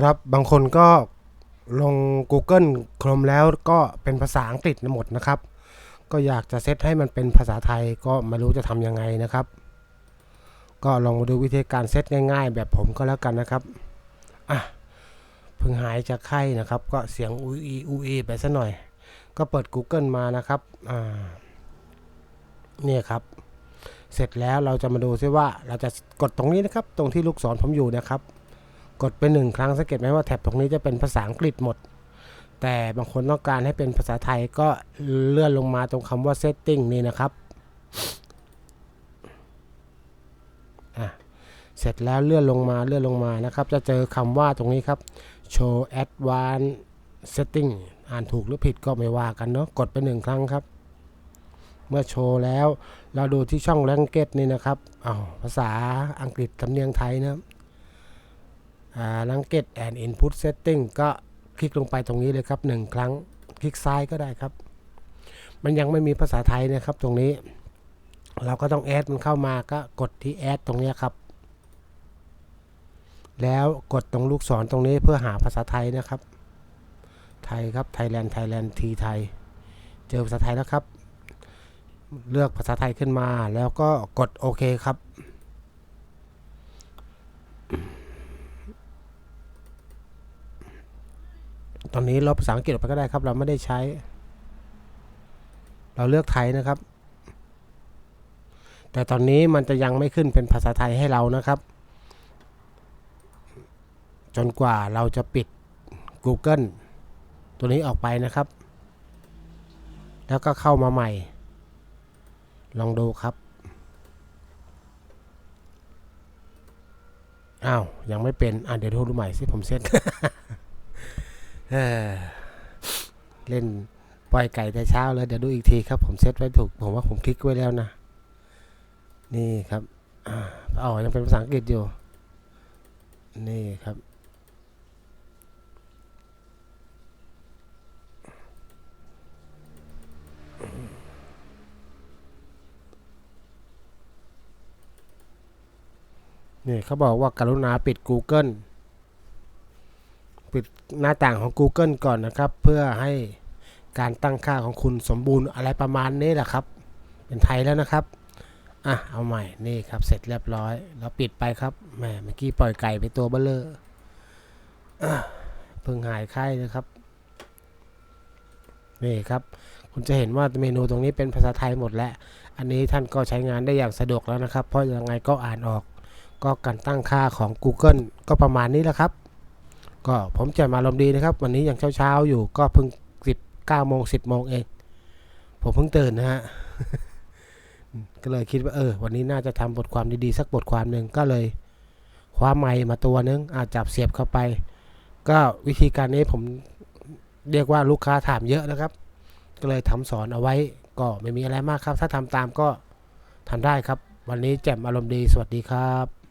ครับบางคนก็ลง Google Chrome แล้วก็เป็นภาษาอังกฤษหมดนะครับ ก็อยากจะเซตให้มันเป็นภาษาไทยก็ไม่รู้จะทำยังไงนะครับ ก็ลองมาดูวิธีการเซตง่ายๆ แบบผมก็แล้วกันนะครับอะเพิ่งหายจากไข้นะครับ ก็เสียงอูอีอูอีไปซะหน่อย ก็เปิด Google มานะครับอ่าเนี่ยครับ เสร็จแล้วเราจะมาดูซิว่าเราจะกดตรงนี้นะครับ ตรงที่ลูกศรผมอยู่นะครับ กดไปหนึ่งครั้งสังเกตไหมว่าแท็บตรงนี้จะเป็นภาษาอังกฤษหมด แต่บางคนต้องการให้เป็นภาษาไทยก็เลื่อนลงมาตรงคำว่า setting นี่นะครับเสร็จแล้วเลื่อนลงมาเลื่อนลงมานะครับ จะเจอคำว่าตรงนี้ครับ show advanced setting อ่านถูกหรือผิดก็ไม่ว่ากันเนาะกดไปหนึ่งครั้งครับเมื่อโชว์แล้วเราดูที่ช่อง language นี่นะครับอ้าวภาษาอังกฤษสำเนียงไทยนะ ลังเกตแอนอินพุตเซตติ้งก็คลิกลงไปตรงนี้เลยครับหนึ่งครั้ง คลิกซ้ายก็ได้ครับ มันยังไม่มีภาษาไทยนะครับตรงนี้ เราก็ต้องแอดมันเข้ามาก็กดที่แอดตรงนี้ครับ แล้วกดตรงลูกศรตรงนี้เพื่อหาภาษาไทยนะครับ ไทยครับไทยแลนด์ไทยแลนด์ทีไทย เจอภาษาไทยแล้วครับ เลือกภาษาไทยขึ้นมาแล้วก็กดโอเคครับ ตอนนี้ลบภาษาอังกฤษออกไปก็ได้ครับ เราไม่ได้ใช้ เราเลือกไทยนะครับ แต่ตอนนี้มันจะยังไม่ขึ้นเป็นภาษาไทยให้เรานะครับ จนกว่าเราจะปิด Google ตัวนี้ออกไปนะครับ แล้วก็เข้ามาใหม่ ลองดูครับอ้าวยังไม่เป็นอะเดี๋ยวโทรดูใหม่สิผมเซ็ต เออเล่นปล่อยไก่แต่เช้าแล้วเดี๋ยวดูอีกทีครับ ผมเซตไว้ถูก ผมว่าผมคลิกไว้แล้วนะ นี่ครับอ๋อยังเป็นภาษาอังกฤษอยู่ นี่ครับ นี่เขาบอกว่าการุณาปิด Google ปิดหน้าต่างของ Google ก่อนนะครับ เพื่อให้การตั้งค่าของคุณสมบูรณ์อะไรประมาณนี้แหละครับ เป็นไทยแล้วนะครับอะเอาใหม่นี่ครับเสร็จเรียบร้อยเราปิดไปครับแหมเมื่อกี้ปล่อยไก่ไปตัวเบลเลอร์อะเพิ่งหายไข้นะครับนี่ครับ คุณจะเห็นว่าเมนูตรงนี้เป็นภาษาไทยหมดแล้ว อันนี้ท่านก็ใช้งานได้อย่างสะดวกแล้วนะครับ เพราะยังไงก็อ่านออก ก็การตั้งค่าของ Google ก็ประมาณนี้แหละครับ ก็ผมจะมาลมณ์ดีนะครับ วันนี้ยังเช้าๆอยู่ก็เพิ่งสิบเก้าโมงสิบโมงเอง ผมเพิ่งตื่นนะฮะก็เลยคิดว่าเออ วันนี้น่าจะทำบทความดีๆ สักบทความหนึ่งก็เลยคว้าไมค์มาตัวนึงอาจับเสียบเข้าไป ก็วิธีการนี้ผมเรียกว่าลูกค้าถามเยอะนะครับ ก็เลยทำสอนเอาไว้ก็ไม่มีอะไรมากครับ ถ้าทำตามก็ทำได้ครับ วันนี้แจ่มอารมณ์ดีสวัสดีครับ